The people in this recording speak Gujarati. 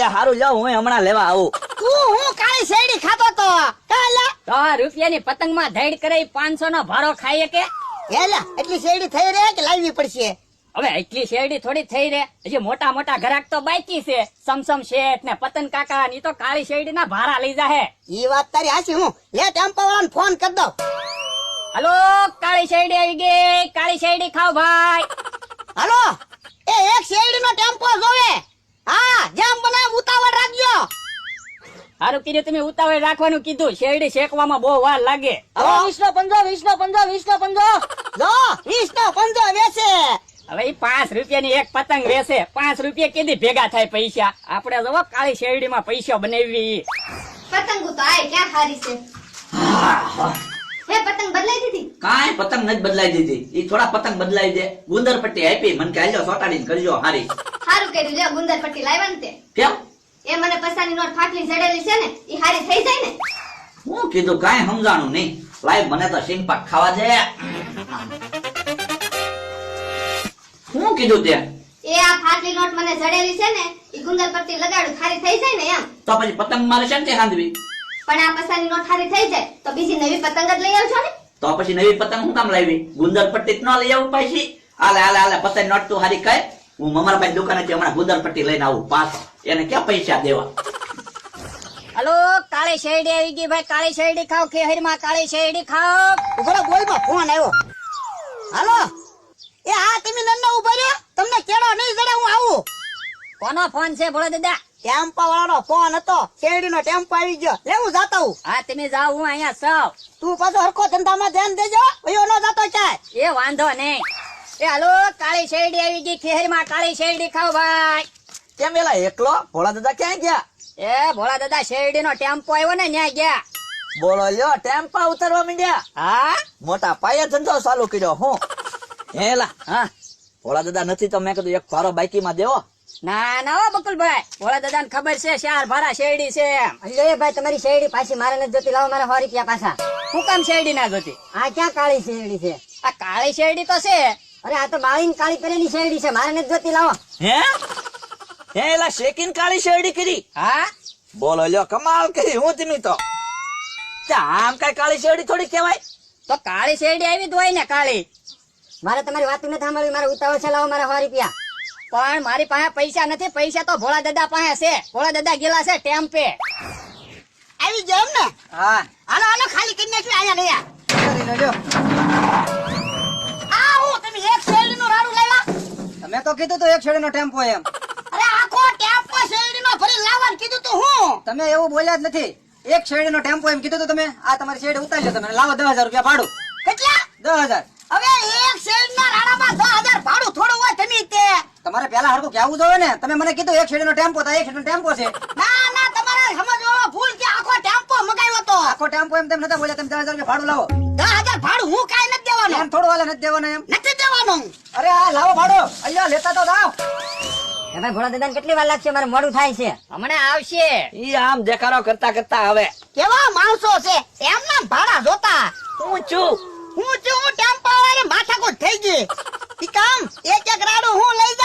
એ હારું જાવ હું હમણાં લેવા આવું. તું હું કાળી શેરડી ખાતો તો? કાલા તો રૂપિયાની પતંગમાં ધૈડ કરે પાંચસો નો ભારો ખાઈએ કે એલા એટલી શેરડી થઈ રહે કે લાવવી પડશે? હવે એટલી શેરડી થોડી થઈ રે હજી મોટા મોટા ઘરાક તો બાકી છે. સમસમ શેઠ ને પતંગ કાકા ની તો કાળી શેરડી ના ભારા લઈ જાહે. ઈ વાત તારી હાચી હું લે ટેમ્પો વાળાને ફોન કરી દઉં. હલો કાળી શેરડી આવી ગઈ. કાળી શેરડી ખાવ ભાઈ. હલો એ એક શેરડી નો ટેમ્પો જોવે. હા જેમ ઉતાવળ રાખજો. સારું કીધું તમે ઉતાવળ રાખવાનું કીધું. શેરડી શેકવામાં બહુ વાર લાગે. હવે વીસ નો પંજો વીસ નો પંજો વીસ નો પંજો. જો વીસ પંજો વેચે. હવે ઈ પાંચ રૂપિયાની એક પતંગ વેસે પાંચ રૂપિયા કેદી ભેગા થાય પૈસા? આપણે જવો કાળી શેરડીમાં પૈસા બનાવી. પતંગો તો આય ક્યાં હારી છે? હે પતંગ બદલાઈ દીધી? કાંઈ પતંગ નથી બદલાઈ દીધી. એ થોડા પતંગ બદલાઈ દે. ગુંદર પટ્ટી આપી. મને કે હાલ્યો સોટાડીને કરજો હારી. સારું કર્યું લ્યો ગુંદર પટ્ટી લાવ્યા ને તે. કેમ? એ મને પૈસાની નોટ ફાટલી જડેલી છે ને એ હારી થઈ જાય ને. હું કીધું કાંઈ સમજાણું નહીં. લાય મને તો સિંગ પાક ખાવા દે. હું કીધું તે? એ આ ફાટલી નોટ મને જડેલી છે ને એ ગુંદર પટ્ટી લગાડું હારી થઈ જાય ને એમ. તો પછી પતંગ મારે શાંતિ હાંધવી? પણ આ પૈસાની નોટ હારી થઈ જાય તો બીજી નવી પતંગ જ લઈ આવજો ને. તો પછી નવી પતંગ હું કામ લાવી? ગુંદર પટ્ટી ન લઈ આવું પાછી? આલે આલે આલે પતંગ નોટ તું હારી કહે હું મમરાભાઈ દુકાનેથી હમણાં ગુંદર પટ્ટી લઈને આવું પાસ એને ક્યાં પૈસા દેવા? હલો કાળી શેરડી આવી ગઈ ભાઈ કાળી શેરડી ખાવ ખેહરીમાં કાળી શેરડી ખાવ ઉભરો બોલમાં ફોન આવ્યો. હાલો એ હા તમે નન્ના ઊભા રહ્યો? તમને કેળો નહીં જડે હું આવું. કોનો ફોન છે ભોળા દાદા? ટેમ્પો વાળો ફોન હતો શેરડી નો ટેમ્પો આવી ગયો. લેવું જતો હું. હા તમે જાઓ હું અહીંયા સૌ તું પાછો હરખો ધંધામાં ધ્યાન દેજો. ભયો ન જાતો ચાય એ વાંધો નહીં. એ હાલો કાળી શેરડી આવી ગઈ ખેરમાં કાળી શેરડી ખાવ ભાઈ. કેમ એલા એકલો? ભોળા દાદા ક્યાં ગયા? એ ભોળા દાદા શેરડી નો ટેમ્પો આવ્યો ને ન્યા ગયા. બોલો લ્યો ટેમ્પા ઉતરવા માંડ્યા. હા? મોટા પાયે ધંધો ચાલુ કર્યો હું. હેલા હા. ભોળા દાદા નથી તો મેં કીધું એક ફારો બાઇકીમાં દેવો. ના ના હો બકુલભાઈ. ભોળા દાદા ને ખબર છે ચાર ભારા શેરડી છે અલ્યો એ ભાઈ તમારી શેરડી પાછી મારે નથી જોતી. લાવો મારા સો રૂપિયા પાછા. હું કામ શેરડી ના જોતી? આ ક્યાં કાળી શેરડી છે? આ કાળી શેરડી તો છે. અરે આ તો બાળીને કાળી કરેલી શેરડી છે. મારે નથી જોતી લાવો. હે? હે એલા શેકીન કાળી શેરડી કરી હા? બોલો લ્યો કમાલ કરી હું તમે તો આમ કઈ કાળી શેરડી થોડી કહેવાય? તો કાળી શેરડી આવી જ હોય ને કાળી. મારે તમારી વાત નથી સાંભળવી. મારે ઉતાવળ છે. લાવો મારા સો રૂપિયા. પણ મારી પાસે પૈસા નથી પૈસા તો ભોળા દાદા પાસે છે. ભોળા દાદા ગેલા છે ટેમ્પે. આવી ગયો ને. હા. હાલો હાલો ખાલી કરી નાખ્યું અહીંયા લઈ આ હું તમે એક શેરડી નું રાડું લાવ્યા? તમે તો કીધું તું એક છેડીનો ટેમ્પો એમ. અરે આખો ટેમ્પો શેરડી નો ભરી લાવવાનું કીધું તું હું. તમે એવું બોલ્યા જ નથી. એક શેરડીનો ટેમ્પો એમ કીધું તું તમે. આ તમારી શેરડી ઉતારજો તમે. લાવો દસ હજાર રૂપિયા ભાડું. કેટલા? દસ હજાર. હવે એક શેરડી ના રાડામાં દસ હજાર ભાડું થોડું તમારે પેલા હરકું કહેવું જોઈએ ને. તમે મને કીધું એક શેરડીનો ટેમ્પો તો એક શેરડીનો ટેમ્પો છે. ના ના તમારે સમજવામાં ભૂલ કે આખો ટેમ્પો મગાવ્યો તો. આખો ટેમ્પો એમ તેમ નતા બોલ્યા. તમે દસ રૂપિયા ભાડું લાવો. દસ ભાડું હું કાંઈ નથી દેવાનું. એમ થોડું હાલે નથી દેવાના એમ. નથી દેવાનું. અરે આ લાવો ભાડું. અહીંયા લેતા તો જાઓ. ભાઈ ભોળા દાદા કેટલી વાર લાગશે? મારે મોડું થાય છે. હમણાં આવશે. ઈ આમ દેખાડો કરતા કરતા હવે. કેવા માણસો છે? એમના ભાડા જોતા. હું છું. હું છું હું ટેમ્પો વાળા માથાકૂટ થઈ ગઈ. ઈ કામ એક એક રાડું હું લઈ